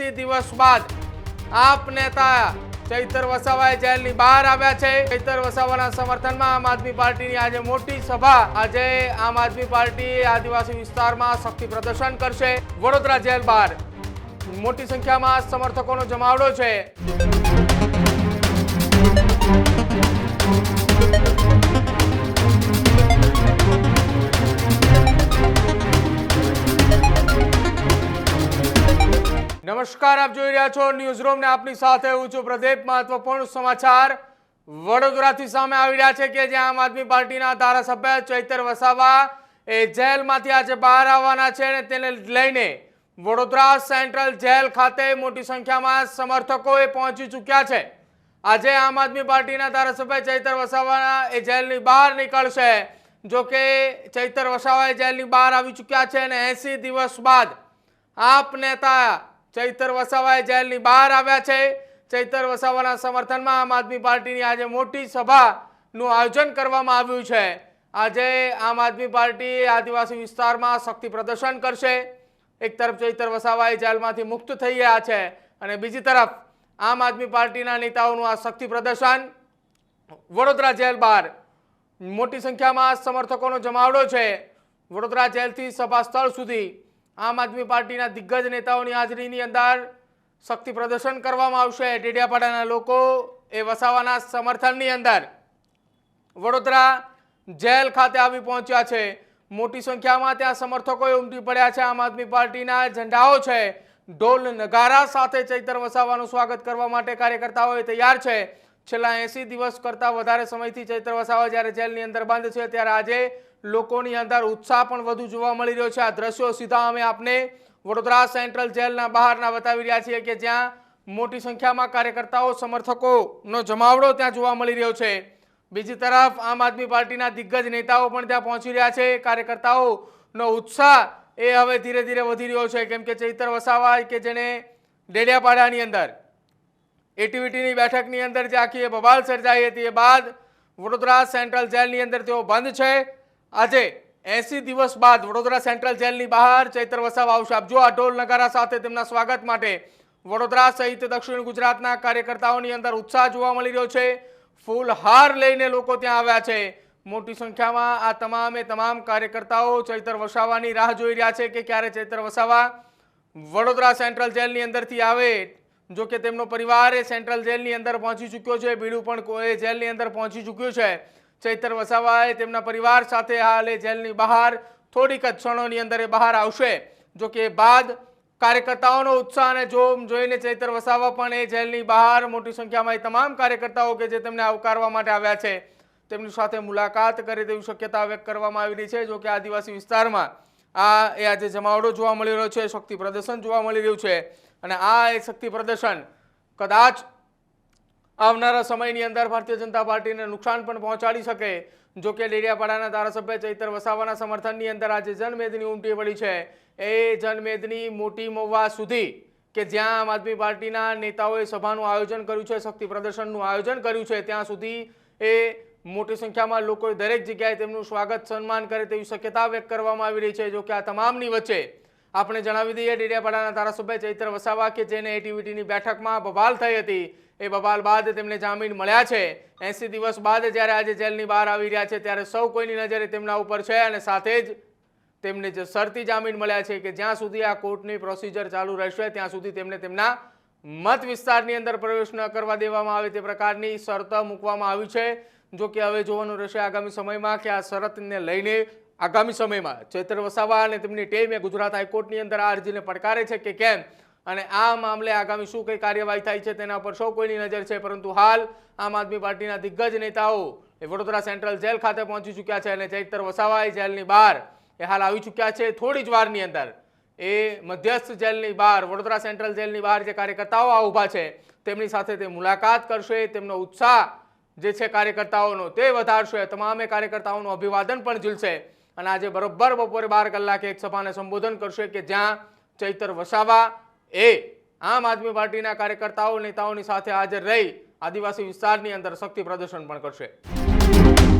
એસી દિવસ બાદ આપ નેતા ચૈતર વસાવાએ જેલની બહાર આવ્યા છે. ચૈતર વસાવાના સમર્થનમાં આમ આદમી પાર્ટીની આજે મોટી સભા આજે આમ આદમી પાર્ટી આદિવાસી વિસ્તારમાં શક્તિ પ્રદર્શન કરશે. વડોદરા જેલ બહાર મોટી સંખ્યામાં સમર્થકોનો જમાવડો છે. નમસ્કાર, આપ જોઈ રહ્યા છો ન્યૂઝ રૂમ ને આપની સાથે હું છું પ્રદીપ. મહત્વપૂર્ણ સમાચાર વડોદરાથી સામે આવી રહ્યા છે કે જ્યાં આમ આદમી પાર્ટીના ધારાસભ્ય ચૈતર વસાવા એ જેલમાંથી આજે બહાર આવવાના છે અને તેને લઈને વડોદરા સેન્ટ્રલ જેલ ખાતે મોટી સંખ્યામાં સમર્થકો એ પહોંચી ચૂક્યા છે. આજે આમ આદમી પાર્ટીના ધારાસભ્ય ચૈતર વસાવાના એ જેલની બહાર નીકળશે. જો કે ચૈતર વસાવા એ જેલની બહાર આવી ચૂક્યા છે અને એસી દિવસ બાદ આપ નેતા ચૈતર વસાવાએ જેલની બહાર આવ્યા છે. ચૈતર વસાવાના સમર્થનમાં આમ આદમી પાર્ટીની આજે મોટી સભાનું આયોજન કરવામાં આવ્યું છે. આજે આમ આદમી પાર્ટી આદિવાસી વિસ્તારમાં શક્તિ પ્રદર્શન કરશે. એક તરફ ચૈતર વસાવાએ જેલમાંથી મુક્ત થઈ ગયા છે અને બીજી તરફ આમ આદમી પાર્ટીના નેતાઓનું આ શક્તિ પ્રદર્શન. વડોદરા જેલ બહાર મોટી સંખ્યામાં સમર્થકોનો જમાવડો છે. વડોદરા જેલથી સભા સ્થળ સુધી આમ આદમી પાર્ટીના દિગ્ગજ નેતાઓની હાજરીની અંદર શક્તિ પ્રદર્શન કરવામાં આવશે. ટેડિયાપાડાના લોકો એ વસાવાના સમર્થનની અંદર વડોદરા જેલ ખાતે આવી પહોંચ્યા છે. મોટી સંખ્યામાં ત્યાં સમર્થકોએ ઉમટી પડ્યા છે. આમ આદમી પાર્ટીના ઝંડાઓ છે. ઢોલ નગારા સાથે ચૈતર વસાવાનું સ્વાગત કરવા માટે કાર્યકર્તાઓએ તૈયાર છે. છેલ્લા એસી દિવસ કરતાં વધારે સમયથી ચૈતર વસાવા જ્યારે જેલની અંદર બંધ છે, ત્યારે આજે લોકોની અંદર ઉત્સાહ પણ વધુ જોવા મળી રહ્યો છે. આ દ્રશ્યો સીધા અમે આપને વડોદરા સેન્ટ્રલ જેલના બહારના બતાવી રહ્યા છીએ કે જ્યાં મોટી સંખ્યામાં કાર્યકર્તાઓ, સમર્થકોનો જમાવડો ત્યાં જોવા મળી રહ્યો છે. બીજી તરફ આમ આદમી પાર્ટીના દિગ્ગજ નેતાઓ પણ ત્યાં પહોંચી રહ્યા છે. કાર્યકર્તાઓનો ઉત્સાહ એ હવે ધીરે ધીરે વધી રહ્યો છે. કેમ કે ચૈતર વસાવા કે જેણે ડેડિયાપાડાની અંદર એટીવીટીની બેઠકની અંદર જે આખી એ બબાલ સર્જાઈ હતી એ બાદ વડોદરા સેન્ટ્રલ જેલની અંદર તેઓ બંધ છે. આજે એસી દિવસ બાદ વડોદરા સેન્ટ્રલ જેલની બહાર ચૈતર વસાવા આવશે. આપજો આ ઢોલ નગારા સાથે તેમના સ્વાગત માટે વડોદરા સહિત દક્ષિણ ગુજરાતના કાર્યકર્તાઓની અંદર ઉત્સાહ જોવા મળી રહ્યો છે. ફૂલ હાર લઈને લોકો ત્યાં આવ્યા છે. મોટી સંખ્યામાં આ તમામે તમામ કાર્યકર્તાઓ ચૈતર વસાવાની રાહ જોઈ રહ્યા છે કે ક્યારે ચૈતર વસાવા વડોદરા સેન્ટ્રલ જેલની અંદરથી આવે. જો કે તેમનો પરિવાર એ સેન્ટ્રલ જેલની અંદર પહોંચી ચૂક્યો છે. બીડું પણ કોઈ જેલની અંદર પહોંચી ચૂક્યું છે. ચૈતર વસાવાએ તેમના પરિવાર સાથે હાલ એ જેલની બહાર થોડીક જ ક્ષણોની અંદર એ બહાર આવશે. જો કે બાદ કાર્યકર્તાઓનો ઉત્સાહ અને જોમ જોઈને ચૈતર વસાવા પણ એ જેલની બહાર મોટી સંખ્યામાં એ તમામ કાર્યકર્તાઓ કે જે તેમને આવકારવા માટે આવ્યા છે, તેમની સાથે મુલાકાત કરે તેવી શક્યતા વ્યક્ત કરવામાં આવી રહી છે. જો કે આદિવાસી વિસ્તારમાં આ એ આજે જમાવડો જોવા મળી રહ્યો છે, શક્તિ પ્રદર્શન જોવા મળી રહ્યું છે. અને આ એક શક્તિ પ્રદર્શન કદાચ આવનારા સમયની અંદર ભારતીય જનતા પાર્ટીને નુકસાન પણ પહોંચાડી શકે. જો કે ડેડિયાપાડાના ધારાસભ્ય ચૈતર વસાવાના સમર્થનની અંદર આજે જનમેદની ઉમટી પડી છે. એ જનમેદની મોટી મહુવા સુધી કે જ્યાં આમ આદમી પાર્ટીના નેતાઓએ સભાનું આયોજન કર્યું છે, શક્તિ પ્રદર્શનનું આયોજન કર્યું છે, ત્યાં સુધી એ મોટી સંખ્યામાં લોકોએ દરેક જગ્યાએ તેમનું સ્વાગત, સન્માન કરે તેવી શક્યતા વ્યક્ત કરવામાં આવી રહી છે. જો કે આ તમામની વચ્ચે આપણે જણાવી દઈએ, ડેડિયાપાડાના ધારાસભ્ય ચૈત્ર વસાવા કે જેને એટીવીટીની બેઠકમાં બબાલ થઈ હતી. એ બબાલ બાદ તેમને જામીન મળ્યા છે. એસી દિવસ બાદ જ્યારે આજે જેલની બહાર આવી રહ્યા છે, ત્યારે સૌ કોઈની નજરે તેમના ઉપર છે અને સાથે જ તેમને જે શરતી જામીન મળ્યા છે કે જ્યાં સુધી આ કોર્ટની પ્રોસિજર ચાલુ રહેશે, ત્યાં સુધી તેમને તેમના મત વિસ્તારની અંદર પ્રવેશ ન કરવા દેવામાં આવે તે પ્રકારની શરત મૂકવામાં આવી છે. જો કે હવે જોવાનું રહેશે આગામી સમયમાં કે આ શરતને લઈને આગામી સમયમાં ચૈત્ર વસાવા અને તેમની ટીમ ગુજરાત હાઈકોર્ટની અંદર આ અરજીને પડકારે છે કે કેમ? અને આ મામલે આગામી શું કઈ કાર્યવાહી થાય છે તેના પર સૌ કોઈની નજર છે, પરંતુ હાલ આમ આદમી પાર્ટીના દિગ્ગજ નેતાઓ એ વડોદરા સેન્ટ્રલ જેલ ખાતે પહોંચી ચૂક્યા છે અને ચૈતર વસાવા જેલની બહાર એ હાલ આવી ચૂક્યા છે. થોડી જ વારની અંદર એ મધ્યસ્થ જેલની બહાર, વડોદરા સેન્ટ્રલ જેલની બહાર જે કાર્યકર્તાઓ આ ઊભા છે, તેમની સાથે તે મુલાકાત કરશે, તેમનો ઉત્સાહ જે છે કાર્યકર્તાઓનો તે વધારશે, તમામે કાર્યકર્તાઓનું અભિવાદન પણ ઝીલશે. અને આજે બરોબર બપોરે બાર કલાકે એક સભાને સંબોધન કરશે કે જ્યાં ચૈતર વસાવા એ આમ આદમી પાર્ટીના કાર્યકર્તાઓ, નેતાઓની સાથે હાજર રહી આદિવાસી વિસ્તારની અંદર શક્તિ પ્રદર્શન પણ કરશે.